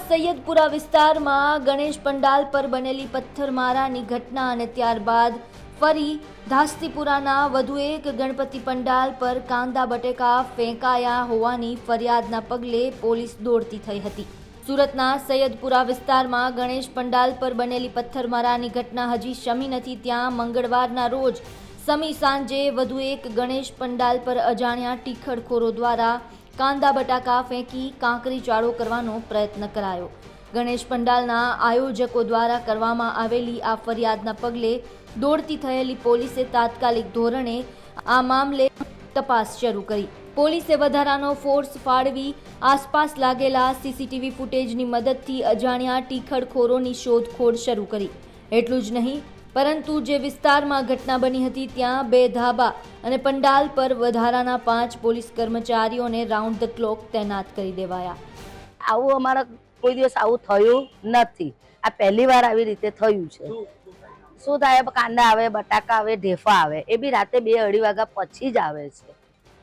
સૈયદપુરા વિસ્તારમાં ગણેશ પંડાલ પર બનેલી પથ્થરમારાની ઘટના અને ત્યારબાદ ફરી ધાસ્તીપુરાના વધુ એક ગણપતિ પંડાલ પર કાંદા બટેકા ફેંકાયા હોવાની ફરિયાદના પગલે પોલીસ દોડતી થઈ હતી. સુરતના સૈયદપુરા વિસ્તારમાં ગણેશ પંડાલ પર બનેલી પથ્થરમારાની ઘટના હજી શમી નથી, ત્યાં મંગળવારના રોજ સમી સાંજે વધુ એક ગણેશ પંડાલ પર અજાણ્યા ટીખડખોરો દ્વારા કાંદા બટાકા ફેંકી કાંકરી ચાળો કરવાનો પ્રયત્ન કરાયો. ગણેશ પંડાલના આયોજકો દ્વારા કરવામાં આવેલી આ ફરિયાદના પગલે દોડતી થયેલી પોલીસે તાત્કાલિક ધોરણે આ મામલે તપાસ શરૂ કરી. પોલીસે વધારાનો ફોર્સ ફાળવી આસપાસ લાગેલા સીસીટીવી ફૂટેજની મદદથી અજાણ્યા ટીખડખોરોની શોધખોળ શરૂ કરી. એટલું જ નહીં પરંતુ જે વિસ્તારમાં ઘટના બની હતી, ત્યાં બે ધાબા અને પંડાલ પર વધારાના પાંચ પોલીસ કર્મચારીઓને રાઉન્ડ ધ ક્લોક તૈનાત કરી દેવાયા. આવું અમારા કોઈ દિવસ આવું થયું નથી. આ પહેલી વાર આવી રીતે થયું છે. શું થાય? કાંદા આવે, બટાકા આવે, ઢેફા આવે, એ બી રાતે બે અઢી વાગ્યા પછી જ આવે છે.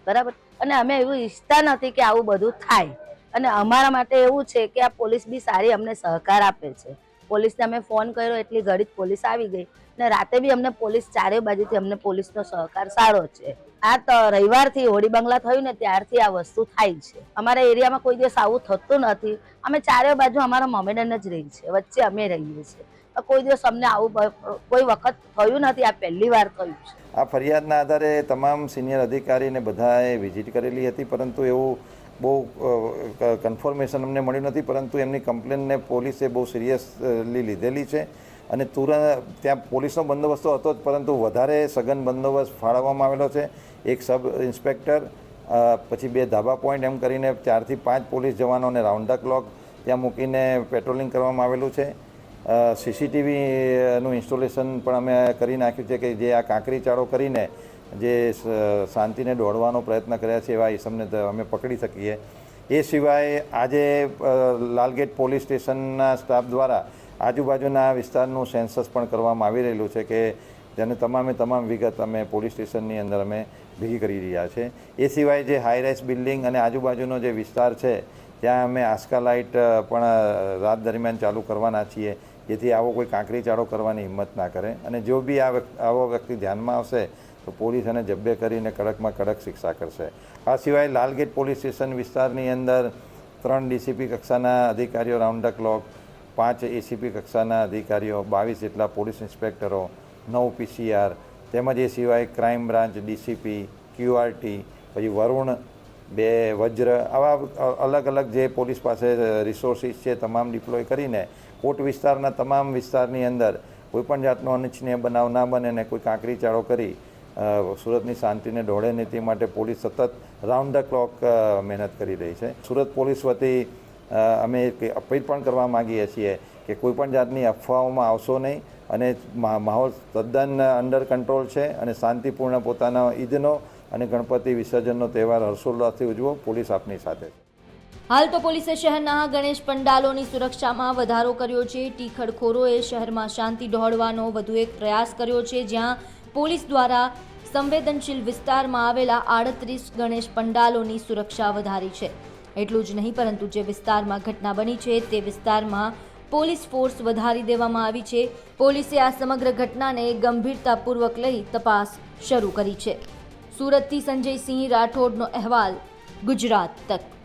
બરાબર? અને અમે એવું ઈચ્છતા નથી કે આવું બધું થાય. અને અમારા માટે એવું છે કે આ પોલીસ બી સારી અમને સહકાર આપે છે. પોલીસને અમે ફોન કર્યો, એટલી ઘડી પોલીસ આવી ગઈ. અને રાતે બી અમને પોલીસ ચારે બાજુથી અમને પોલીસનો સહકાર સારો છે. આ રવિવારથી હોળી બંગલા થયું ને ત્યારથી આ વસ્તુ થાય છે. અમારા એરિયામાં કોઈ દિવસ આવું થતું નથી. અમે ચારે બાજુ અમારા મમેડન જ રહી છે. વચ્ચે અમે રહીએ છીએ. કોઈ દિવસ અમને આવું કોઈ વખત થયું નથી. આ પહેલી વાર થયું છે. આ ફરિયાદના આધારે તમામ સિનિયર અધિકારીને બધાએ વિઝિટ કરેલી હતી, પરંતુ એવું બહુ કન્ફર્મેશન અમને મળ્યું નથી, પરંતુ એમની કમ્પ્લેનને પોલીસે બહુ સિરિયસલી લીધેલી છે. અને તુરંત ત્યાં પોલીસનો બંદોબસ્ત તો હતો જ, પરંતુ વધારે સઘન બંદોબસ્ત ફાળવવામાં આવેલો છે. એક સબ ઇન્સ્પેક્ટર પછી બે ધાબા પોઈન્ટ એમ કરીને ચારથી પાંચ પોલીસ જવાનોને રાઉન્ડ ધ ક્લોક ત્યાં મૂકીને પેટ્રોલિંગ કરવામાં આવેલું છે. સીસીટીવીનું ઇન્સ્ટોલેશન પણ અમે કરી નાખ્યું છે કે જે આ કાંકરી ચાળો કરીને જે શાંતિને દોડવાનો પ્રયત્ન કર્યા છે એવા ઇસમને અમે પકડી શકીએ. એ સિવાય આજે લાલગેટ પોલીસ સ્ટેશનના સ્ટાફ દ્વારા આજુબાજુના વિસ્તારનું સેન્સસ પણ કરવામાં આવી રહેલું છે કે જેને તમામે તમામ વિગત અમે પોલીસ સ્ટેશનની અંદર અમે ભેગી કરી રહ્યા છે. એ સિવાય જે હાઈ રાઇસ બિલ્ડિંગ અને આજુબાજુનો જે વિસ્તાર છે, ત્યાં અમે આસ્કા લાઇટ પણ રાત દરમિયાન ચાલુ કરવાના છીએ, જેથી આવો કોઈ કાંકરી ચાળો કરવાની હિંમત ના કરે. અને જો બી આ આવો વ્યક્તિ ધ્યાનમાં આવશે તો પોલીસ એને જબ્બે કરીને કડકમાં કડક શિક્ષા કરશે. આ સિવાય લાલગેટ પોલીસ સ્ટેશન વિસ્તારની અંદર ત્રણ ડીસીપી કક્ષાના અધિકારીઓ, રાઉન્ડ ધ ક્લોક, પાંચ એસીપી કક્ષાના અધિકારીઓ, બાવીસ જેટલા પોલીસ ઇન્સ્પેક્ટરો, નવ પીસીઆર તેમજ એ સિવાય ક્રાઇમ બ્રાન્ચ ડીસીપી, ક્યુઆરટી, પછી વરુણ, બે વજ્ર, આવા અલગ અલગ જે પોલીસ પાસે રિસોર્સિસ છે તમામ ડિપ્લોય કરીને કોટ વિસ્તારના તમામ વિસ્તારની અંદર કોઈપણ જાતનો અનિચ્છનીય બનાવ ના બને ને કોઈ કાંકરી ચાળો કરી સુરતની શાંતિને દોડે નહીં, તે માટે પોલીસ સતત રાઉન્ડ ધ ક્લોક મહેનત કરી રહી છે. સુરત પોલીસ વતી અમે અપીલ પણ કરવા માગીએ છીએ કે કોઈપણ જાતની અફવાઓમાં આવશો નહીં અને માહોલ તદ્દન અંડર કંટ્રોલ છે અને શાંતિપૂર્ણ પોતાના ઈદનો અને ગણપતિ વિસર્જનનો તહેવાર હર્ષોલ્લાસથી ઉજવો, પોલીસ આપની સાથે હાલ તો પોલીસે શહેરના ગણેશ પંડાલોની સુરક્ષામાં વધારો કર્યો છે. ટીખડખોરોએ શહેરમાં શાંતિ દોહડવાનો વધુ એક પ્રયાસ કર્યો છે, જ્યાં પોલીસ દ્વારા સંવેદનશીલ વિસ્તારમાં આવેલા આડત્રીસ ગણેશ પંડાલોની સુરક્ષા વધારી છે. એટલું જ નહીં, પરંતુ જે વિસ્તારમાં ઘટના બની છે, તે વિસ્તારમાં પોલીસ ફોર્સ વધારી દેવામાં આવી છે. પોલીસે આ સમગ્ર ઘટનાને ગંભીરતાપૂર્વક લઈ તપાસ શરૂ કરી છે. સુરતથી સંજયસિંહ રાઠોડનો અહેવાલ, ગુજરાત તક.